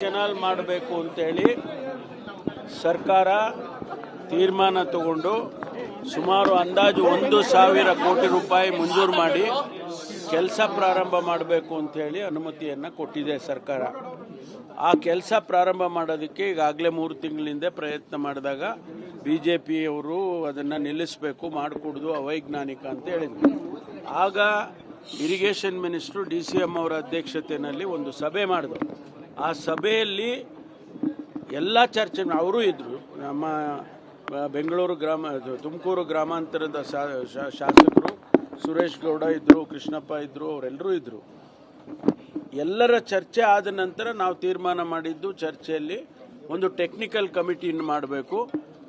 Canal ಮಾಡಬೇಕು ಅಂತೇಳಿ ಸರ್ಕಾರ ತೀರ್ಮಾನ ತಗೊಂಡು ಸುಮಾರು ಅಂದಾಜು ಒಂದು ಸಾವಿರ ಕೋಟಿ ರೂಪಾಯಿ ಮಂಜೂರು ಮಾಡಿ ಕೆಲಸ ಪ್ರಾರಂಭ ಮಾಡಬೇಕು ಅಂತೇಳಿ ಅನುಮತಿಯನ್ನು ಕೊಟ್ಟಿದೆ ಸರ್ಕಾರ. ಆ ಕೆಲಸ ಪ್ರಾರಂಭ ಮಾಡೋದಕ್ಕೆ ಈಗಾಗಲೇ ಮೂರು ತಿಂಗಳಿಂದ ಪ್ರಯತ್ನ ಮಾಡಿದಾಗ ಬಿ ಜೆ ಪಿಯವರು ಅದನ್ನು ನಿಲ್ಲಿಸಬೇಕು, ಮಾಡಿಕೊಡ್ದು ಅವೈಜ್ಞಾನಿಕ ಅಂತ ಹೇಳಿದ್ರು. ಆಗ irrigation minister D C M ಅವರ ಅಧ್ಯಕ್ಷತೆಯಲ್ಲಿ ಒಂದು ಸಭೆ ಮಾಡಿದ್ರು. ಆ ಸಭೆಯಲ್ಲಿ ಎಲ್ಲ ಚರ್ಚೆ ಅವರೂ ಇದ್ದರು ನಮ್ಮ ಬೆಂಗಳೂರು ಗ್ರಾಮ ತುಮಕೂರು ಗ್ರಾಮಾಂತರದ ಶಾಸಕರು ಸುರೇಶ್ ಗೌಡ ಇದ್ದರು ಕೃಷ್ಣಪ್ಪ ಇದ್ದರು ಅವರೆಲ್ಲರೂ ಇದ್ದರು ಎಲ್ಲರ ಚರ್ಚೆ ಆದ ನಂತರ ನಾವು ತೀರ್ಮಾನ ಮಾಡಿದ್ದು ಚರ್ಚೆಯಲ್ಲಿ ಒಂದು ಟೆಕ್ನಿಕಲ್ ಕಮಿಟಿಯನ್ನು ಮಾಡಬೇಕು.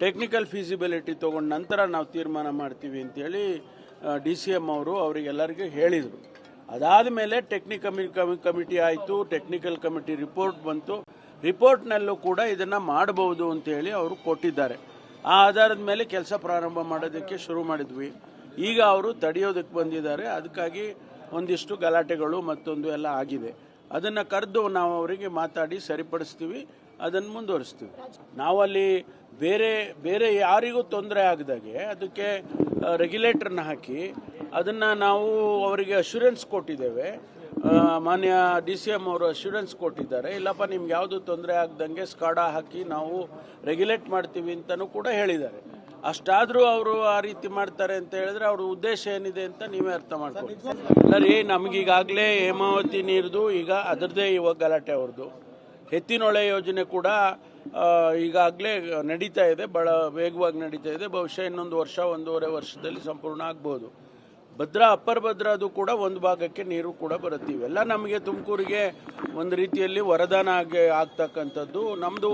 ಟೆಕ್ನಿಕಲ್ ಫೀಸಿಬಿಲಿಟಿ ತೊಗೊಂಡ ನಂತರ ನಾವು ತೀರ್ಮಾನ ಮಾಡ್ತೀವಿ ಅಂತೇಳಿ ಡಿ ಸಿ ಎಂ ಅವರು ಅವರಿಗೆಲ್ಲರಿಗೂ ಹೇಳಿದರು. ಅದಾದ ಮೇಲೆ ಟೆಕ್ನಿಕ್ ಕಮಿಟಿ ಆಯಿತು ಟೆಕ್ನಿಕಲ್ ಕಮಿಟಿ ರಿಪೋರ್ಟ್ ಬಂತು. ರಿಪೋರ್ಟ್ನಲ್ಲೂ ಕೂಡ ಇದನ್ನು ಮಾಡಬಹುದು ಅಂತೇಳಿ ಅವರು ಕೊಟ್ಟಿದ್ದಾರೆ. ಆ ಆಧಾರದ ಮೇಲೆ ಕೆಲಸ ಪ್ರಾರಂಭ ಮಾಡೋದಕ್ಕೆ ಶುರು ಮಾಡಿದ್ವಿ. ಈಗ ಅವರು ತಡೆಯೋದಕ್ಕೆ ಬಂದಿದ್ದಾರೆ. ಅದಕ್ಕಾಗಿ ಒಂದಿಷ್ಟು ಗಲಾಟೆಗಳು ಮತ್ತೊಂದು ಎಲ್ಲ ಆಗಿದೆ. ಅದನ್ನು ಕರೆದು ನಾವು ಅವರಿಗೆ ಮಾತಾಡಿ ಸರಿಪಡಿಸ್ತೀವಿ. ಅದನ್ನು ಮುಂದುವರಿಸ್ತೀವಿ. ನಾವಲ್ಲಿ ಬೇರೆ ಬೇರೆ ಯಾರಿಗೂ ತೊಂದರೆ ಆಗದಾಗೆ ಅದಕ್ಕೆ ರೆಗ್ಯುಲೇಟರ್ನ ಹಾಕಿ ಅದನ್ನು ನಾವು ಅವರಿಗೆ ಅಶ್ಯೂರೆನ್ಸ್ ಕೊಟ್ಟಿದ್ದೇವೆ. ಮಾನ್ಯ ಡಿ ಸಿ ಎಂ ಅವರು ಅಶ್ಯೂರೆನ್ಸ್ ಕೊಟ್ಟಿದ್ದಾರೆ. ಇಲ್ಲಪ್ಪ, ನಿಮ್ಗೆ ಯಾವುದು ತೊಂದರೆ ಆಗ್ದಂಗೆ ಸ್ಕಾಡಾ ಹಾಕಿ ನಾವು ರೆಗ್ಯುಲೇಟ್ ಮಾಡ್ತೀವಿ ಅಂತಲೂ ಕೂಡ ಹೇಳಿದ್ದಾರೆ. ಅಷ್ಟಾದರೂ ಅವರು ಆ ರೀತಿ ಮಾಡ್ತಾರೆ ಅಂತ ಹೇಳಿದ್ರೆ ಅವ್ರ ಉದ್ದೇಶ ಏನಿದೆ ಅಂತ ನೀವೇ ಅರ್ಥ ಮಾಡ್ಕೊಳ್ಳಿ. ಸರಿ, ನಮಗೀಗಾಗಲೇ ಹೇಮಾವತಿ ನೀರ್ದು, ಈಗ ಅದರದ್ದೇ ಇವಾಗ ಗಲಾಟೆ ಅವ್ರದ್ದು ಎತ್ತಿನೊಳೆ ಯೋಜನೆ ಕೂಡ ಈಗಾಗಲೇ ನಡೀತಾ ಇದೆ ಭಾಳ ವೇಗವಾಗಿ ನಡೀತಾ ಇದೆ. ಬಹುಶಃ ಇನ್ನೊಂದು ವರ್ಷ, ಒಂದೂವರೆ ವರ್ಷದಲ್ಲಿ ಸಂಪೂರ್ಣ ಆಗ್ಬೋದು. ಭದ್ರಾ ಅಪ್ಪರ್ ಭದ್ರಾದು ಕೂಡ ಒಂದು ಭಾಗಕ್ಕೆ ನೀರು ಕೂಡ ಬರುತ್ತೆ ಇವೆಲ್ಲ ನಮಗೆ ತುಮಕೂರಿಗೆ ಒಂದು ರೀತಿಯಲ್ಲಿ ವರದಾನ ಆಗಿ ಆಗ್ತಕ್ಕಂಥದ್ದು ನಮ್ಮದು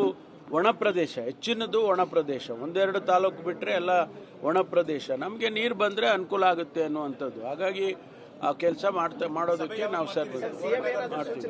ಒಣ ಪ್ರದೇಶ ಹೆಚ್ಚಿನದು ಒಣ ಪ್ರದೇಶ ಒಂದೆರಡು ತಾಲೂಕು ಬಿಟ್ಟರೆ ಎಲ್ಲ ಒಣ ಪ್ರದೇಶ ನಮಗೆ ನೀರು ಬಂದರೆ ಅನುಕೂಲ ಆಗುತ್ತೆ ಅನ್ನುವಂಥದ್ದು ಹಾಗಾಗಿ ಆ ಕೆಲಸ ಮಾಡ್ತಾ ಮಾಡೋದಕ್ಕೆ ನಾವು ಸರ್ ಮಾಡ್ತೀವಿ